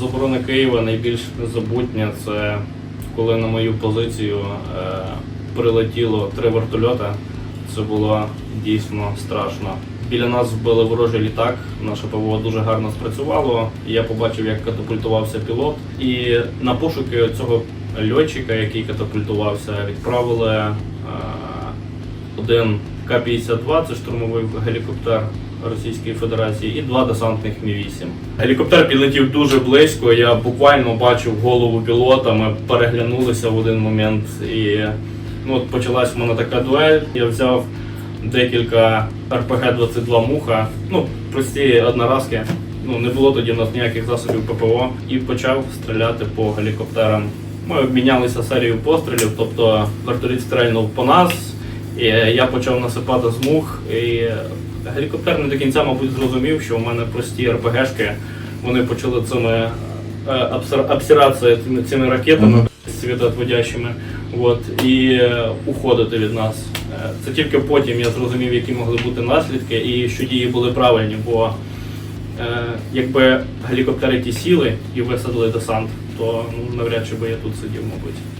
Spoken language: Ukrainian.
з оборони Києва найбільш незабутнє це коли на мою позицію е, прилетіло три вертольота. Це було дійсно страшно. Біля нас вбили ворожий літак. Наше ПВО дуже гарно спрацювало. Я побачив, як катапультувався пілот. І на пошуки цього льотчика, який катапультувався, відправили е, один К-52, це штурмовий гелікоптер Російської Федерації, і два десантних Мі-8. Гелікоптер підлетів дуже близько. Я буквально бачив голову пілота. Ми переглянулися в один момент, і ну, от почалась в мене така дуель. Я взяв декілька РПГ-22 муха, ну прості одноразки. Ну не було тоді в нас ніяких засобів ППО, і почав стріляти по гелікоптерам. Ми обмінялися серією пострілів, тобто вертоліт стрельнув по нас, і я почав насипати з мух. І гелікоптер не до кінця, мабуть, зрозумів, що у мене прості РПГшки, вони почали цими е, обсиратися цими, цими ракетами світоотводящими, от, і е, уходити від нас. Е, Це тільки потім я зрозумів, які могли бути наслідки і що дії були правильні, бо е, якби гелікоптери ті сіли і висадили десант, то ну, навряд чи би я тут сидів, мабуть.